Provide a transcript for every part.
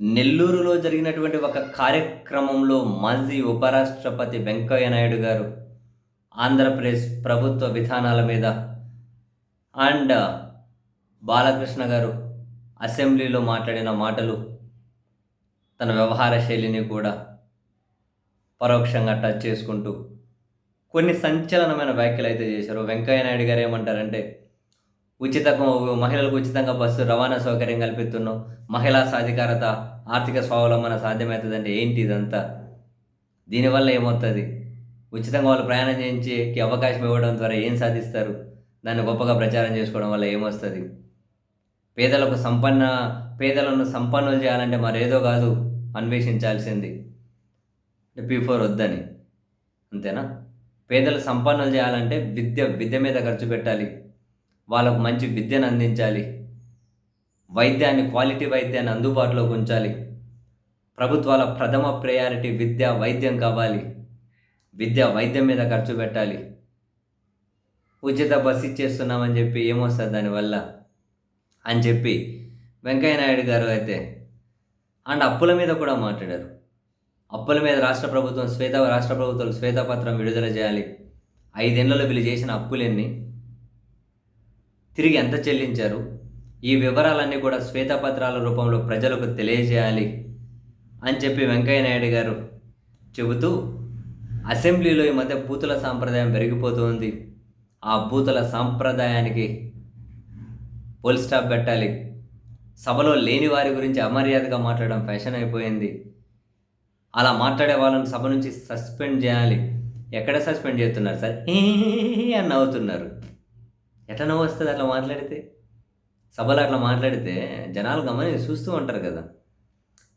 నెల్లూరులో జరిగినటువంటి ఒక కార్యక్రమంలో మాజీ ఉపరాష్ట్రపతి వెంకయ్య నాయుడు గారు ఆంధ్రప్రదేశ్ ప్రభుత్వ విధానాల మీద అండ్ బాలకృష్ణ గారు అసెంబ్లీలో మాట్లాడిన మాటలు తన వ్యవహార శైలిని కూడా పరోక్షంగా టచ్ చేసుకుంటూ కొన్ని సంచలనమైన వ్యాఖ్యలు అయితే చేశారు. వెంకయ్య నాయుడు గారు ఏమంటారంటే ఉచిత మహిళలకు ఉచితంగా బస్సు రవాణా సౌకర్యం కల్పిస్తున్నాం. మహిళా సాధికారత ఆర్థిక స్వావలంబన సాధ్యమవుతుందంటే ఏంటి ఇదంతా? దీనివల్ల ఏమవుతుంది? ఉచితంగా వాళ్ళు ప్రయాణం చేయించేకి అవకాశం ఇవ్వడం ద్వారా ఏం సాధిస్తారు? దాన్ని గొప్పగా ప్రచారం చేసుకోవడం వల్ల ఏమొస్తుంది? పేదలకు సంపన్న పేదలను సంపన్నులు చేయాలంటే మరేదో కాదు అన్వేషించాల్సింది. పీ ఫోర్ వద్దని. అంతేనా? పేదలు సంపన్నులు చేయాలంటే విద్య విద్య మీద ఖర్చు పెట్టాలి. వాళ్ళకు మంచి విద్యను అందించాలి. వైద్యాన్ని క్వాలిటీ వైద్యాన్ని అందుబాటులోకి ఉంచాలి. ప్రభుత్వాల ప్రథమ ప్రయారిటీ విద్య వైద్యం కావాలి. విద్య వైద్యం మీద ఖర్చు పెట్టాలి. ఉచిత బస్సు ఇచ్చేస్తున్నామని చెప్పి ఏమొస్తుంది దానివల్ల? అని చెప్పి వెంకయ్య నాయుడు గారు అయితే అండ్ అప్పుల మీద కూడా మాట్లాడారు. అప్పుల మీద రాష్ట్ర ప్రభుత్వం శ్వేత రాష్ట్ర ప్రభుత్వం శ్వేతపత్రం విడుదల చేయాలి. ఐదేళ్ళలో వీళ్ళు చేసిన అప్పులన్నీ? తిరిగి ఎంత చెల్లించారు? ఈ వివరాలన్నీ కూడా శ్వేతపత్రాల రూపంలో ప్రజలకు తెలియజేయాలి అని చెప్పి వెంకయ్య నాయుడు గారు చెబుతూ అసెంబ్లీలో ఈ మధ్య బూతుల సాంప్రదాయం పెరిగిపోతుంది. ఆ బూతుల సాంప్రదాయానికి పోల్ స్టాప్ పెట్టాలి. సభలో లేని వారి గురించి అమర్యాదగా మాట్లాడడం ఫ్యాషన్ అయిపోయింది. అలా మాట్లాడే వాళ్ళని సభ నుంచి సస్పెండ్ చేయాలి. ఎక్కడ సస్పెండ్ చేస్తున్నారు సార్? అని నవ్వుతున్నారు ఎట్లా నవ్వు వస్తుంది అట్లా మాట్లాడితే? సభలో అట్లా మాట్లాడితే జనాలు గమని చూస్తూ ఉంటారు కదా.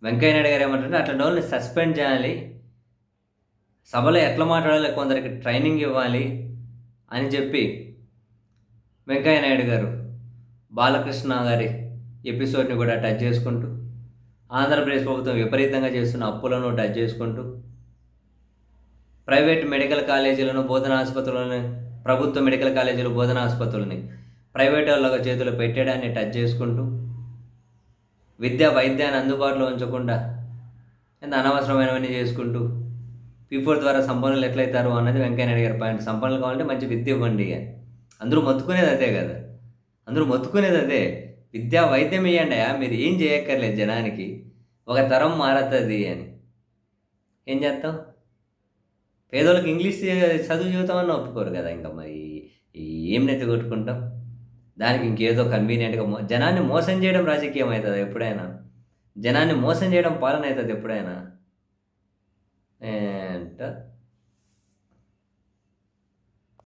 వెంకయ్య నాయుడు గారు ఏమంటారంటే అట్లా డోల్ని సస్పెండ్ చేయాలి. సభలో ఎట్లా మాట్లాడాలి కొందరికి ట్రైనింగ్ ఇవ్వాలి అని చెప్పి వెంకయ్య నాయుడు గారు బాలకృష్ణ గారి ఎపిసోడ్ని కూడా టచ్ చేసుకుంటూ ఆంధ్రప్రదేశ్ ప్రభుత్వం విపరీతంగా చేస్తున్న అప్పులను టచ్ చేసుకుంటూ ప్రైవేట్ మెడికల్ కాలేజీలను బోధన ఆసుపత్రులను ప్రభుత్వ మెడికల్ కాలేజీలు బోధన ఆసుపత్రులని ప్రైవేట్ వాళ్ళ చేతులు పెట్టేయడాన్ని టచ్ చేసుకుంటూ విద్య వైద్యాన్ని అందుబాటులో ఉంచకుండా ఎంత అనవసరమైనవన్నీ చేసుకుంటూ పీఫోర్ ద్వారా సంపన్నులు ఎట్లయితారు అన్నది వెంకయ్యనాయుడు గారి పాయింట్ సంపన్నులు కావాలంటే మంచి విద్య ఇవ్వండి అందరూ మొత్తుకునేది అదే కదా. అందరూ మొత్తుకునేది అదే. విద్యా వైద్యం ఇవ్వండి మీరు ఏం చేయక్కర్లేదు జనానికి. ఒక తరం మారతుంది అని. ఏం చేస్తాం? పేదోళ్ళకి ఇంగ్లీష్ చదువు చదువుతామని ఒప్పుకోరు కదా ఇంకా మరి. ఏం నెత్తగొట్టుకుంటాం దానికి ఇంకేదో కన్వీనియంట్గా మో జనాన్ని మోసం చేయడం రాజకీయం అవుతుంది ఎప్పుడైనా? జనాన్ని మోసం చేయడం పాలన అవుతుంది ఎప్పుడైనా? అంట